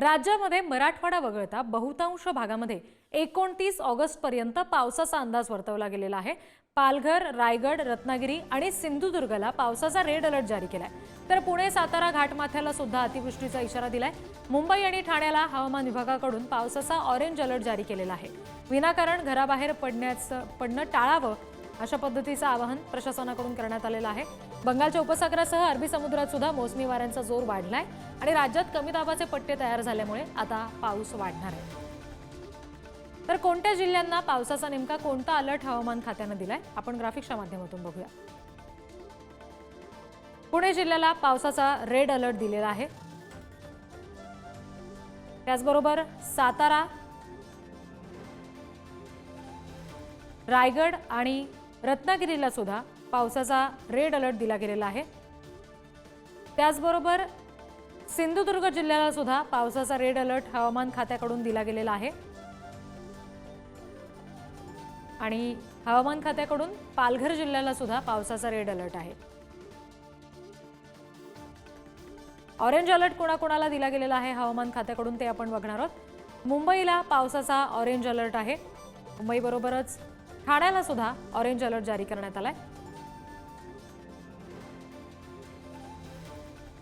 राज्यामध्ये मराठवाडा वगळता बहुतांश भागामध्ये एकोणतीस ऑगस्टपर्यंत पावसाचा अंदाज वर्तवला गेलेला आहे. पालघर रायगड रत्नागिरी आणि सिंधुदुर्गला पावसाचा रेड अलर्ट जारी केलाय. तर पुणे सातारा घाटमाथ्याला सुद्धा अतिवृष्टीचा इशारा दिलाय. मुंबई आणि ठाण्याला हवामान विभागाकडून पावसाचा ऑरेंज अलर्ट जारी केलेला आहे. विनाकारण घराबाहेर पडण्याचं पडणं टाळावं अशा पद्धतीचं आवाहन प्रशासनाकडून करण्यात आलेलं आहे. बंगालच्या उपसागरासह अरबी समुद्रात सुद्धा मोसमी वाऱ्यांचा जोर वाढलाय आणि राज्यात कमी दाबाचे पट्टे तयार झाल्यामुळे आता पाऊस वाढणार आहे. तर कोणत्या जिल्ह्यांना पावसाचा नेमका कोणता अलर्ट हवामान खात्यानं दिलाय? आपण ग्राफिक्सच्या माध्यमातून बघूया. पुणे जिल्ह्याला पावसाचा रेड अलर्ट दिलेला आहे. त्याचबरोबर सातारा रायगड आणि रत्नागिरीला सुद्धा पावसाचा रेड अलर्ट दिला गेलेला आहे. त्याचबरोबर सिंधुदुर्ग जिल्ह्याला सुद्धा पावसाचा रेड अलर्ट हवामान खात्याकडून दिला गेलेला आहे. आणि हवामान खात्याकडून पालघर जिल्ह्याला सुद्धा पावसाचा रेड अलर्ट आहे. ऑरेंज अलर्ट कोणाकोणाला दिला गेलेला आहे हवामान खात्याकडून ते आपण बघणार आहोत. मुंबईला पावसाचा ऑरेंज अलर्ट आहे. मुंबईबरोबरच ठाण्याला सुद्धा ऑरेंज अलर्ट जारी करण्यात आलाय.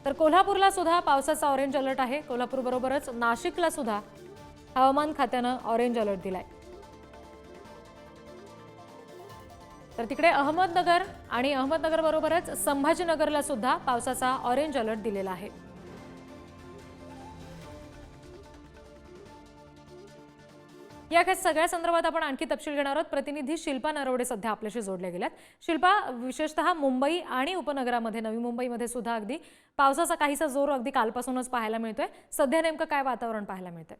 तर कोल्हापूरला सुद्धा पावसाचा ऑरेंज अलर्ट आहे. कोल्हापूर बरोबरच नाशिकला सुद्धा हवामान खात्यानं ऑरेंज अलर्ट दिलाय. तर तिकडे अहमदनगर आणि अहमदनगर बरोबरच संभाजीनगरला सुद्धा पावसाचा ऑरेंज अलर्ट दिलेला आहे. या काही सगळ्या संदर्भात आपण आणखी तपशील घेणार आहोत. प्रतिनिधी शिल्पा नरवडे सध्या आपल्याशी जोडल्या गेल्यात. शिल्पा विशेषतः मुंबई आणि उपनगरामध्ये नवी मुंबईमध्ये सुद्धा अगदी पावसाचा काहीसा जोर अगदी कालपासूनच पाहायला मिळतोय. सध्या नेमकं काय वातावरण पाहायला मिळतंय?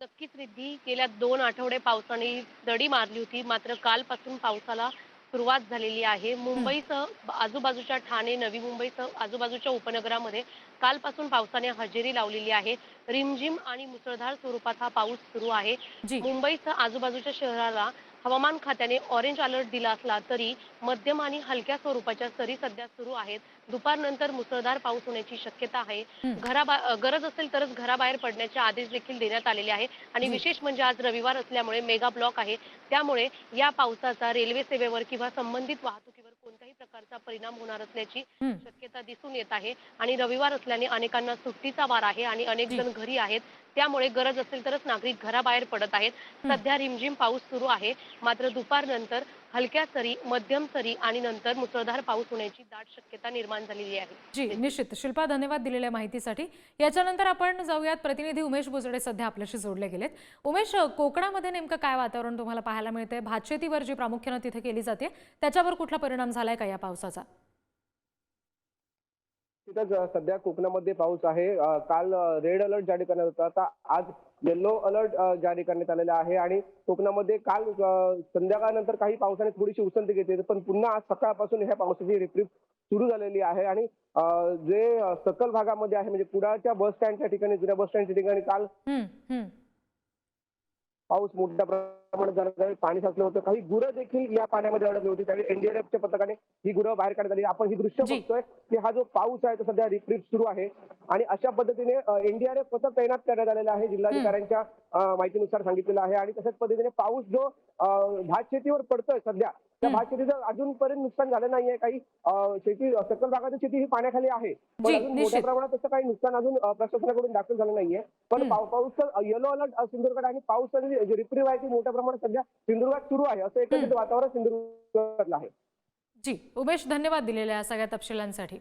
नक्कीच रिद्धी. गेल्या दोन आठवडे पावसाने दडी मारली होती. मात्र कालपासून पावसाला सुरुवात झालेली आहे. मुंबईसह आजूबाजूच्या ठाणे नवी मुंबईसह आजूबाजूच्या उपनगरामध्ये कालपासून पावसाने हजेरी लावलेली आहे. रिमझिम आणि मुसळधार स्वरूपात हा पाऊस सुरू आहे. मुंबईसह आजूबाजूच्या शहराला हवामान खात्याने ऑरेंज अलर्ट दिला असला तरी मध्यम आणि हलक्या स्वरूपाच्या सरी सध्या सुरू आहेत दुपारनंतर मुसळधार पाऊस होण्याची शक्यता आहे. घराबा गरज असेल तरच घराबाहेर पडण्याचे आदेश देखील देण्यात आलेले आहे आणि. विशेष म्हणजे आज रविवार असल्यामुळे मेगा ब्लॉक आहे त्यामुळे या पावसाचा रेल्वे सेवेवर किंवा संबंधित वाहतुकीवर प्रकारचा परिणाम होणार असल्याची. शक्यता दिसून येत आहे आणि रविवार असल्याने अनेकांना सुट्टीचा वार आहे आणि अनेक. जण घरी आहेत त्यामुळे गरज असेल तरच नागरिक घराबाहेर पडत आहेत. सध्या रिमझिम पाऊस सुरू आहे मात्र दुपारनंतर हलक्या सरी मध्यम सरी आणि नंतर मुसळधार पाऊस होण्याची दाट शक्यता निर्माण झालेली आहे. जी निश्चित. शिल्पा धन्यवाद दिलेल्या माहितीसाठी. याच्यानंतर आपण जाऊयात. प्रतिनिधी उमेश बुजडे सध्या आपल्याशी जोडले गेलेत. उमेश कोकणामध्ये नेमकं काय वातावरण तुम्हाला पाहायला मिळतंय? भातशेतीवर जी प्रामुख्यानं तिथे केली जाते त्याच्यावर कुठला परिणाम झालाय का या पावसाचा? तिथंच सध्या कोकणामध्ये पाऊस आहे. काल रेड अलर्ट जारी करण्यात होता. आता आज येल्लो अलर्ट जारी करण्यात आलेला आहे आणि कोकणामध्ये काल संध्याकाळनंतर काही पावसाने थोडीशी उसंती घेतली पण पुन्हा आज सकाळपासून ह्या पावसाची रिपरिप सुरू झालेली आहे आणि जे सकल भागामध्ये आहे म्हणजे कुडाळच्या बस स्टँडच्या ठिकाणी जुन्या बस स्टँडच्या ठिकाणी काल पाऊस मोठ्या प्रमाणात झाला त्यावेळी पाणी साचलं होतं. काही गुरं देखील या पाण्यामध्ये अडकली होती. त्यावेळी एनडीआरएफच्या पथकाने ही गुरं बाहेर काढण्यात आली. आपण ही दृश्य. बघतोय की हा जो पाऊस आहे तो सध्या रिपरिप सुरू आहे. आणि अशा पद्धतीने एनडीआरएफ पथक तैनात करण्यात आलेलं आहे. जिल्हाधिकाऱ्यांच्या माहितीनुसार सांगितलेलं आहे. आणि तशाच पद्धतीने पाऊस जो अं, भात शेतीवर पडतोय सध्या त्या. भात शेतीचं अजूनपर्यंत नुकसान झालं नाहीये काही. शेती सकल भागाची शेती ही पाण्याखाली आहे. पण जी, अजून मोठ्या. प्रमाणात तसं काही नुकसान अजून प्रशासनाकडून दाखल झालं नाहीये. पण पाऊस येलो अलर्ट सिंधुदुर्गात आणि पाऊस जी रिप्रिव्ह आहे ती मोठ्या प्रमाणात सध्या सिंधुदुर्गात सुरू आहे. असं एकंदरीत हम्म. वातावरण सिंधुदुर्गातलं आहे. जी उमेश धन्यवाद दिलेल्या या सगळ्या तपशिलांसाठी.